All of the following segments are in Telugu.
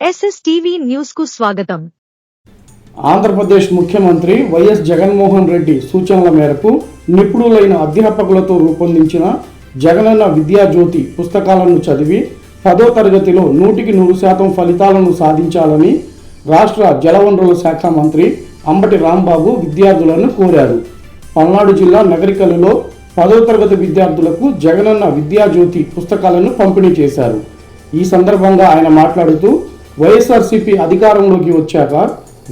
ఎస్ఎస్టీవీ న్యూస్కు స్వాగతం. ఆంధ్రప్రదేశ్ ముఖ్యమంత్రి వైఎస్ జగన్మోహన్ రెడ్డి సూచనల మేరకు నిపుణులైన అధ్యాపకులతో రూపొందించిన జగనన్న విద్యాజ్యోతి పుస్తకాలను చదివి పదో తరగతిలో నూటికి నూరు శాతం ఫలితాలను సాధించాలని రాష్ట్ర జలవనరుల శాఖ మంత్రి అంబటి రాంబాబు విద్యార్థులను కోరారు. పల్నాడు జిల్లా నగరికలలో పదో తరగతి విద్యార్థులకు జగనన్న విద్యాజ్యోతి పుస్తకాలను పంపిణీ చేశారు. ఈ సందర్భంగా ఆయన మాట్లాడుతూ వైఎస్ఆర్సీపీ అధికారంలోకి వచ్చాక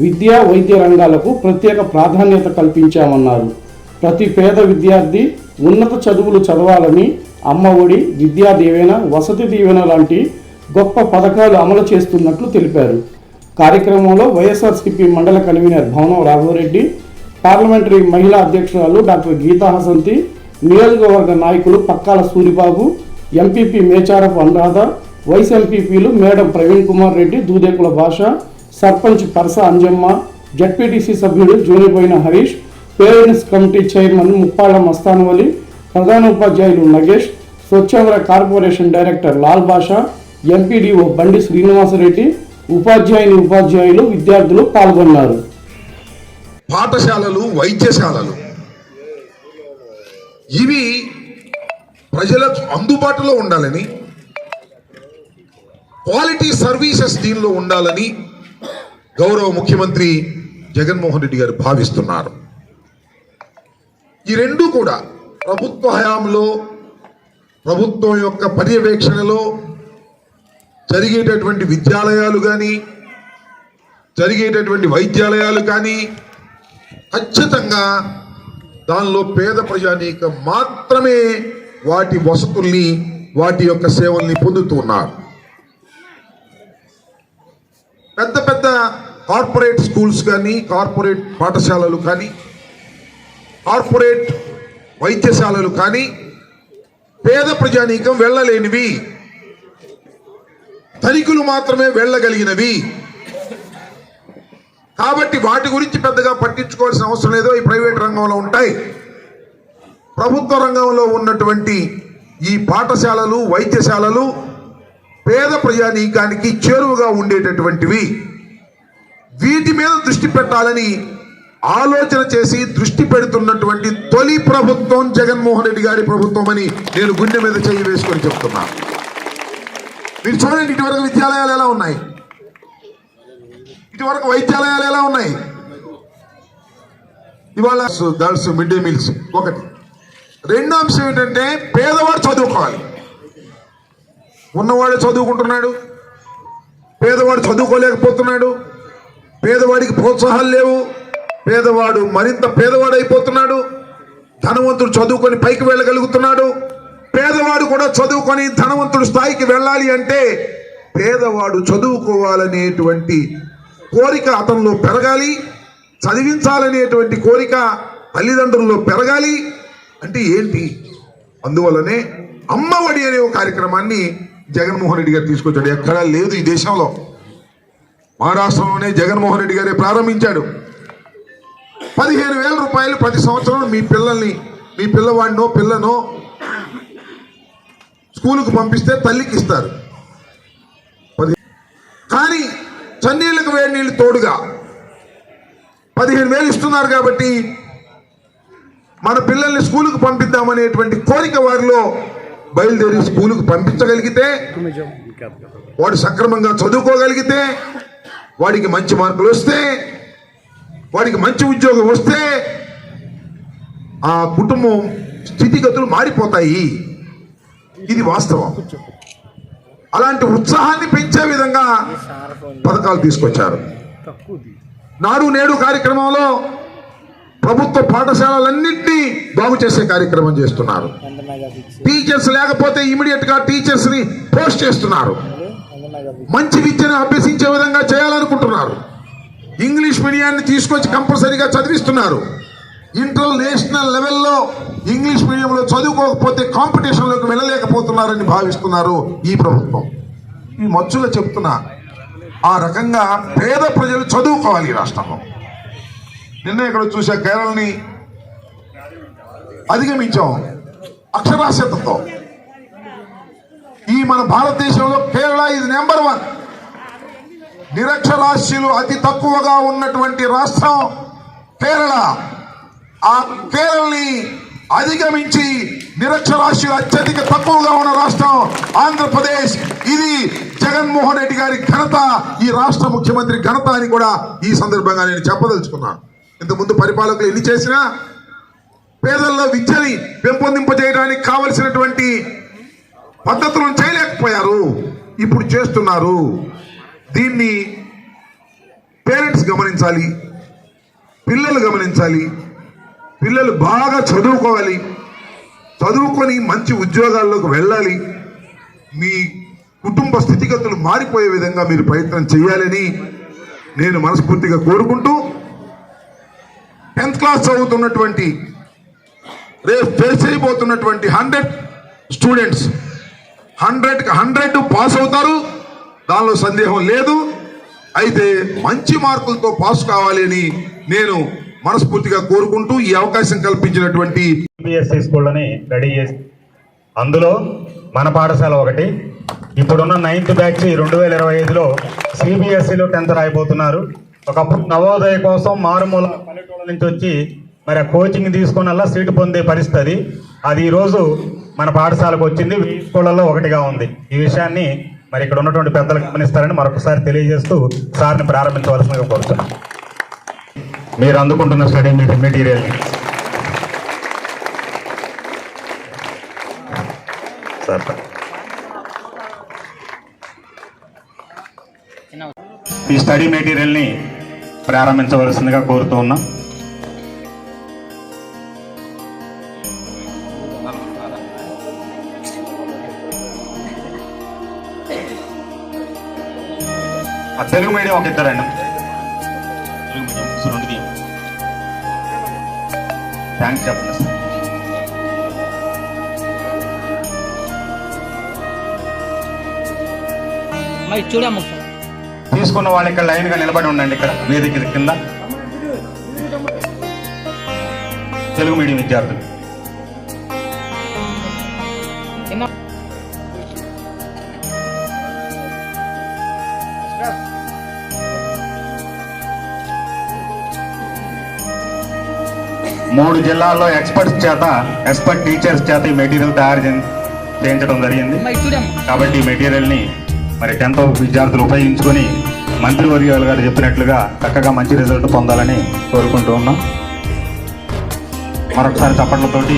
విద్యా వైద్య రంగాలకు ప్రత్యేక ప్రాధాన్యత కల్పించామన్నారు. ప్రతి పేద విద్యార్థి ఉన్నత చదువులు చదవాలని అమ్మ ఒడి విద్యా దీవెన వసతి దీవెన లాంటి గొప్ప పథకాలు అమలు చేస్తున్నట్లు తెలిపారు. కార్యక్రమంలో వైఎస్ఆర్సీపీ మండల కన్వీనర్ భవనం రాఘవరెడ్డి పార్లమెంటరీ మహిళా అధ్యక్షురాలు డాక్టర్ గీతా హసంతి నియోజకవర్గ నాయకులు పక్కాల సూరిబాబు ఎంపీపీ మేచారపు అనురాధ వైస్ ఎంపీపీలు మేడం ప్రవీణ్ కుమార్ రెడ్డి దూదేకుల భాష సర్పంచ్ పరస అంజమ్మ జడ్పీటీసీ సభ్యుడు జోనిపోయిన Harish parents committee chairman Muppalla Mastanvali ప్రధాన ఉపాధ్యాయులు Nagesh స్వచ్ఛంద్ర corporation director Lal Basha MPDO బండి శ్రీనివాసరెడ్డి ఉపాధ్యాయుని ఉపాధ్యాయులు విద్యార్థులు పాల్గొన్నారు. పాఠశాలలు వైద్యశాలలు. ఇవి ప్రజలకు అందుబాటులో ఉండాలని క్వాలిటీ సర్వీసెస్ దీనిలో ఉండాలని గౌరవ ముఖ్యమంత్రి జగన్మోహన్ రెడ్డి గారు భావిస్తున్నారు. ఈ రెండు కూడా ప్రభుత్వ హయాంలో ప్రభుత్వం యొక్క పర్యవేక్షణలో జరిగేటటువంటి విద్యాలయాలు కానీ జరిగేటటువంటి వైద్యాలయాలు కానీ ఖచ్చితంగా దానిలో పేద ప్రజానీకం మాత్రమే వాటి వసతుల్ని వాటి యొక్క సేవల్ని పొందుతున్నారు పెద్ద పెద్ద కార్పొరేట్ స్కూల్స్ కానీ కార్పొరేట్ పాఠశాలలు కానీ కార్పొరేట్ వైద్యశాలలు కానీ పేద ప్రజానీకం వెళ్ళలేనివి. ధనికులు మాత్రమే వెళ్ళగలిగినవి. కాబట్టి వాటి గురించి పెద్దగా పట్టించుకోవాల్సిన అవసరం లేదో ఈ ప్రైవేట్ రంగంలో ఉంటాయి. ప్రభుత్వ రంగంలో ఉన్నటువంటి ఈ పాఠశాలలు వైద్యశాలలు పేద ప్రజానీకానికి చేరువగా ఉండేటటువంటివి. వీటి మీద దృష్టి పెట్టాలని ఆలోచన చేసి దృష్టి పెడుతున్నటువంటి తొలి ప్రభుత్వం జగన్మోహన్ రెడ్డి గారి ప్రభుత్వం అని నేను గుండె మీద చేయి వేసుకొని చెప్తున్నా. మీరు చూడండి ఇటువరకు విద్యాలయాలు ఎలా ఉన్నాయి? ఇటువరకు వైద్యాలయాలు ఎలా ఉన్నాయి? ఇవాళ దర్స్ మిడ్ డే మీల్స్ ఒకటి. రెండో అంశం ఏంటంటే పేదవాడు చదువుకోవాలి. ఉన్నవాడు చదువుకుంటున్నాడు. పేదవాడు చదువుకోలేకపోతున్నాడు. పేదవాడికి ప్రోత్సాహాలు లేవు. పేదవాడు మరింత పేదవాడు అయిపోతున్నాడు ధనవంతుడు చదువుకొని పైకి వెళ్ళగలుగుతున్నాడు. పేదవాడు కూడా చదువుకొని ధనవంతుడు స్థాయికి వెళ్ళాలి అంటే పేదవాడు చదువుకోవాలనేటువంటి కోరిక అతనిలో పెరగాలి. చదివించాలనేటువంటి కోరిక తల్లిదండ్రుల్లో పెరగాలి. అంటే ఏంటి? అందువల్లనే అమ్మఒడి అనే ఒక కార్యక్రమాన్ని జగన్మోహన్ రెడ్డి గారు తీసుకొచ్చాడు. ఎక్కడా లేదు ఈ దేశంలో. మహారాష్ట్రలోనే జగన్మోహన్ రెడ్డి గారే ప్రారంభించాడు. పదిహేను వేల రూపాయలు ప్రతి సంవత్సరం మీ పిల్లల్ని మీ పిల్లవాడినో పిల్లనో స్కూలుకు పంపిస్తే తల్లికి ఇస్తారు. కానీ చన్నీళ్ళకు వేడి నీళ్ళు తోడుగా పదిహేను వేలు ఇస్తున్నారు కాబట్టి మన పిల్లల్ని స్కూలుకు పంపిద్దామనేటువంటి కోరిక వారిలో బయలుదేరి స్కూలుకు పంపించగలిగితే వాడు సక్రమంగా చదువుకోగలిగితే వాడికి మంచి మార్కులు వస్తే వాడికి మంచి ఉద్యోగం వస్తే ఆ కుటుంబం స్థితిగతులు మారిపోతాయి. ఇది వాస్తవం. అలాంటి ఉత్సాహాన్ని పెంచే విధంగా పథకాలు తీసుకొచ్చారు. నాడు నేడు కార్యక్రమంలో ప్రభుత్వ పాఠశాలలన్నింటినీ బాగు చేసే కార్యక్రమం చేస్తున్నారు. టీచర్స్ లేకపోతే ఇమీడియట్గా టీచర్స్ని పోస్ట్ చేస్తున్నారు. మంచి విద్యను అభ్యసించే విధంగా చేయాలనుకుంటున్నారు. ఇంగ్లీష్ మీడియాన్ని తీసుకొచ్చి కంపల్సరీగా చదివిస్తున్నారు. ఇంటర్నేషనల్ లెవెల్లో ఇంగ్లీష్ మీడియంలో చదువుకోకపోతే కాంపిటీషన్లోకి వెళ్ళలేకపోతున్నారని భావిస్తున్నారు ఈ ప్రభుత్వం. ఈ మచ్చులో చెప్తున్నా ఆ రకంగా పేద ప్రజలు చదువుకోవాలి ఈ రాష్ట్రంలో. నిన్న ఇక్కడ చూసా కేరళని అధిగమించాం అక్షరాస్యతతో. ఈ మన భారతదేశంలో కేరళ ఇది నెంబర్ వన్ నిరక్షరాస్యులు అతి తక్కువగా ఉన్నటువంటి రాష్ట్రం కేరళ. ఆ కేరళని అధిగమించి నిరక్షరాస్యులు అత్యధిక తక్కువగా ఉన్న రాష్ట్రం ఆంధ్రప్రదేశ్. ఇది జగన్మోహన్ రెడ్డి గారి ఘనత ఈ రాష్ట్ర ముఖ్యమంత్రి ఘనత అని కూడా ఈ సందర్భంగా నేను చెప్పదలుచుకున్నాను. ఇంతకుముందు పరిపాలకులు ఎన్ని చేసినా పేదల్లో విద్యని పెంపొందింపజేయడానికి కావలసినటువంటి పద్ధతులను చేయలేకపోయారు. ఇప్పుడు చేస్తున్నారు. దీన్ని పేరెంట్స్ గమనించాలి. పిల్లలు గమనించాలి. పిల్లలు బాగా చదువుకోవాలి. చదువుకొని మంచి ఉద్యోగాల్లోకి వెళ్ళాలి. మీ కుటుంబ స్థితిగతులు మారిపోయే విధంగా మీరు ప్రయత్నం చేయాలని నేను మనస్ఫూర్తిగా కోరుకుంటూ టెన్త్ క్లాస్ చదువుతున్నటువంటి రేపు face అయిపోతున్నటువంటి hundred students hundred hundred pass అవుతారు. దానిలో సందేహం లేదు. అయితే మంచి మార్కులతో పాస్ కావాలి అని నేను మనస్ఫూర్తిగా కోరుకుంటూ ఈ అవకాశం కల్పించినటువంటి యూపీఎస్సీ స్కూళ్ళని రెడీ చేసి అందులో మన పాఠశాల ఒకటి. ఇప్పుడున్న నైన్త్ బ్యాచ్ రెండు వేల ఇరవై ఐదులో సిబిఎస్ఈలో టెన్త్ రాయిపోతున్నారు ఒకప్పుడు నవోదయ కోసం మారుమూల పల్లెటూళ్ళ నుంచి వచ్చి మరి ఆ కోచింగ్ తీసుకుని అలా సీటు పొందే పరిస్థితి అది. ఈరోజు మన పాఠశాలకు వచ్చింది. ఈ స్కూళ్ళల్లో ఒకటిగా ఉంది. ఈ విషయాన్ని మరి ఇక్కడ ఉన్నటువంటి పెద్దలు గమనిస్తారని మరొకసారి తెలియజేస్తూ సార్ని ప్రారంభించవలసిందిగా కోరుతున్నాం మీరు అందుకుంటున్న స్టడీ మెటీరియల్. సార్. ఈ స్టడీ మెటీరియల్ని ప్రారంభించవలసిందిగా కోరుతూ ఉన్నాం. ఆ తెలుగు మీడియం ఒక ఇద్దరండి తెలుగు మీడియం సో రెండు తీయండి. థ్యాంక్స్ చెప్పండి సార్. మరి చూడమ్మ తీసుకున్న వాళ్ళు ఇక్కడ లైన్గా నిలబడి ఉండండి ఇక్కడ వేదిక కింద. తెలుగు మీడియం విద్యార్థులు. మూడు జిల్లాల్లో ఎక్స్పర్ట్స్ చేత ఎక్స్పర్ట్ టీచర్స్ చేత ఈ మెటీరియల్ తయారు చేయించడం జరిగింది. కాబట్టి ఈ మెటీరియల్ని మరి టెన్త్ విద్యార్థులు ఉపయోగించుకొని మంత్రివర్యాలు గారు చెప్పినట్లుగా చక్కగా మంచి రిజల్ట్ పొందాలని కోరుకుంటూ ఉన్నాం. మరొకసారి చప్పట్లతోటి